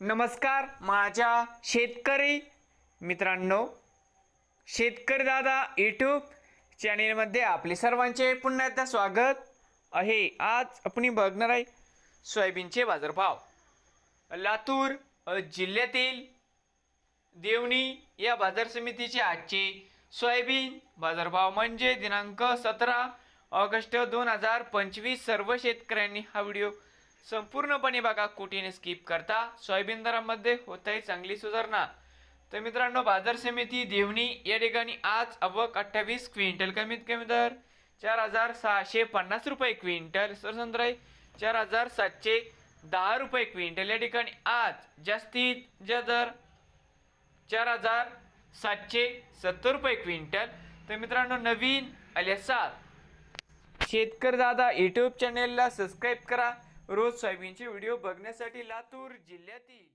नमस्कार माझ्या शेतकरी मित्रांनो शेतकरी दादा यूट्यूब चॅनेलमध्ये आपले सर्वांचे पुन्हा एकदा स्वागत आहे. आज आपण बघणार आहे सोयाबीनचे बाजारभाव. लातूर जिल्ह्यातील देवणी या बाजार समितीचे आजचे सोयाबीन बाजारभाव म्हणजे दिनांक सतरा ऑगस्ट दोन हजार पंचवीस. सर्व शेतकऱ्यांनी हा व्हिडिओ संपूर्णपणे बघा कुठेने स्किप करता. सोयाबीन दरामध्ये होत आहे चांगली सुधारणा. तर मित्रांनो बाजार समिती देवणी या ठिकाणी आज अवक अठ्ठावीस क्विंटल कमीत कमी दर चार हजार सहाशे पन्नास रुपये क्विंटल. सरसंत्र चार हजार सातशे दहा रुपये क्विंटल. या ठिकाणी आज जास्तीत जा दर चार हजार सातशे सत्तर रुपये क्विंटल. तर मित्रांनो नवीन आल्यासात. शेतकरी दादा यूट्यूब चॅनेलला सबस्क्राईब करा. रोज सोयाबीनचे व्हिडिओ बघण्यासाठी लातूर जिल्ह्यातील